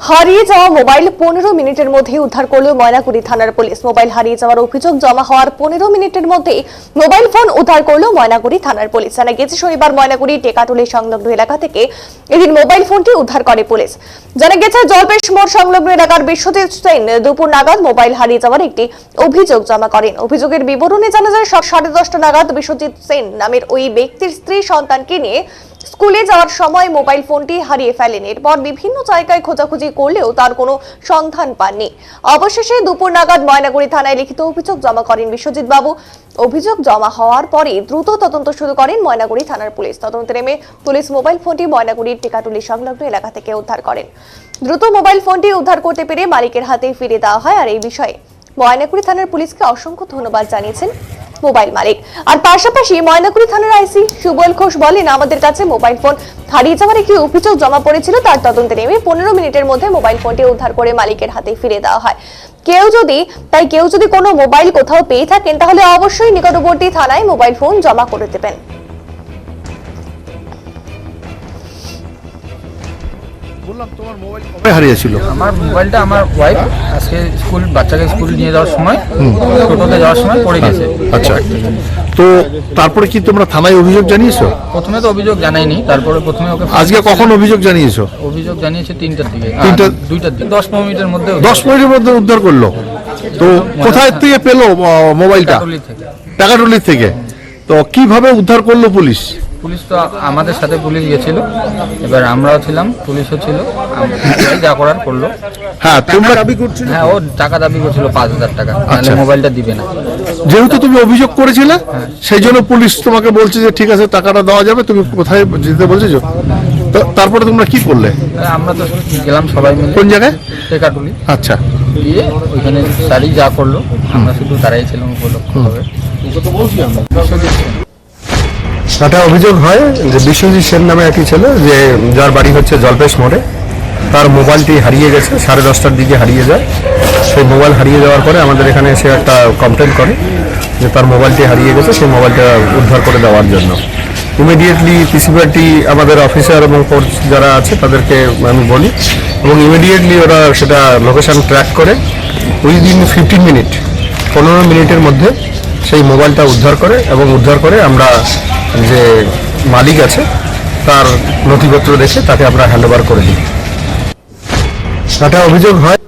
হারিয়ে যাওয়া মোবাইল পনেরো মিনিটের মধ্যে উদ্ধার করল ময়নাগুড়ি থানার পুলিশ। মোবাইল হারিয়ে যাওয়ার অভিযোগ জমা হওয়ার পনেরো মিনিটের মধ্যে মোবাইল ফোন উদ্ধার করল ময়নাগুড়ি থানার পুলিশ। জানা গেছে শনিবার ময়নাগুড়ি টেকাটুলি সংলগ্ন এলাকা থেকে এদিন মোবাইল ফোনটি উদ্ধার করে পুলিশ। জানা গেছে জলপেশ মোড় সংলগ্ন এলাকার বিশ্বজিৎ সেন দুপুর নাগাদ মোবাইল হারিয়ে যাওয়ার একটি অভিযোগ জমা করেন। অভিযোগের বিবরণে জানা যায় সাড়ে দশটা নাগাদ বিশ্বজিৎ সেন নামের ওই ব্যক্তির স্ত্রী সন্তানকে নিয়ে স্কুলে যাওয়ার সময় মোবাইল ফোনটি হারিয়ে ফেলেন। এরপর বিভিন্ন জায়গায় খোঁজাখুঁজি করলেও তার কোনো সন্ধান পাননি। অবশেষে দুপুর নাগাদ ময়নাগুড়ি থানায় লিখিত অভিযোগ জমা করেন বিশ্বজিৎ বাবু। অভিযোগ জমা হওয়ার পরে দ্রুত তদন্ত শুরু করেন ময়নাগুড়ি থানার পুলিশ। তদন্তে নেমে পুলিশ মোবাইল ফোনটি ময়নাগুড়ির টিকাটুলি সংলগ্ন এলাকা থেকে উদ্ধার করেন। দ্রুত মোবাইল ফোনটি উদ্ধার করতে পেরে মালিকের হাতে ফিরে দেওয়া হয়। আর এই বিষয়ে ময়নাগুড়ি থানার পুলিশকে অসংখ্য ধন্যবাদ জানিয়েছেন। মোবাইল মালিক। আর পাশাপাশি ময়নাগুড়ি থানার আইসি সুবল ঘোষ বলেন, আমাদের কাছে মোবাইল ফোন হারিয়ে যাওয়ার একটি অভিযোগ জমা পড়েছিল, তার তদন্তে নেমে পনেরো মিনিটের মধ্যে মোবাইল ফোনটি উদ্ধার করে মালিকের হাতে ফিরে দেওয়া হয়। কেউ যদি, তাই কেউ যদি কোনো মোবাইল কোথাও পেয়ে থাকেন, তাহলে অবশ্যই নিকটবর্তী থানায় মোবাইল ফোন জমা করে দেবেন। বললাম তোমার মোবাইল কবে? হারিয়েছিল? আমার মোবাইলটা আমার ওয়াইফ আজকে স্কুল বাচ্চাকে স্কুল নিয়ে যাওয়ার সময় টোটোতে যাওয়ার সময় পড়ে গেছে। আচ্ছা। তো তারপরে কি তোমরা থানায় অভিযোগ জানিয়েছো? প্রথমে তো অভিযোগ জানাইনি তারপরে প্রথমে ওকে আজকে কখন অভিযোগ জানিয়েছো? অভিযোগ জানিয়েছে তিনটার দিকে তিনটা- দুইটার দিকে। দশ পনেরো মিনিটের মধ্যে দশ মিনিটের মধ্যে উদ্ধার করল। তো কোথায় থেকে পেল মোবাইলটা টাকাটুলির থেকে। তো কীভাবে উদ্ধার করল পুলিশ? পুলিশ তো আমাদের সাথে পুলিশ গেছিল এবার আমরাও ছিলাম পুলিশও ছিল। যা করার করল। হ্যাঁ তোমরা হ্যাঁ ও টাকা দাবি করছিল পাঁচ হাজার টাকা। তাহলে আচ্ছা। মোবাইলটা দিবে না। যেহেতু তুমি অভিযোগ করেছিলে সেই জন্য পুলিশ তোমাকে বলছে যে ঠিক আছে টাকাটা দেওয়া যাবে তুমি কোথায় যেতে বলছো? তো তারপরে তোমরা কি করলে? হ্যাঁ, আমরা তো গেলাম সবাই মিলে। কোন জায়গায়? টেকাটুলি। আচ্ছা। দিয়ে ওইখানে স্যারই যা করল আমরা শুধু দাঁড়াই ছিলাম উপলক্ষ হবে। একটা অভিযোগ হয় যে বিশ্বজিৎ সেন নামে একটি ছেলে, যে যার বাড়ি হচ্ছে জলপেশ মোড়ে, তার মোবাইলটি হারিয়ে গেছে, সাড়ে দশটার দিকে হারিয়ে যায়। সেই মোবাইল হারিয়ে যাওয়ার পরে আমাদের এখানে এসে একটা কমপ্লেন করে যে তার মোবাইলটি হারিয়ে গেছে, সেই মোবাইলটা উদ্ধার করে দেওয়ার জন্য। ইমিডিয়েটলি পিসিপিআরটি আমাদের অফিসার এবং কোর্স যারা আছে, তাদেরকে আমি বলি। এবং ইমিডিয়েটলি ওরা সেটা লোকেশন ট্র্যাক করে। উইদিন ফিফটিন মিনিট পনেরো মিনিটের মধ্যে সেই মোবাইলটা উদ্ধার করে এবং উদ্ধার করে আমরা যে মালিক আছে তার নথিপত্র দেখে তাকে আমরা হ্যান্ডওভার করে দিই। একটা অভিযোগ হয়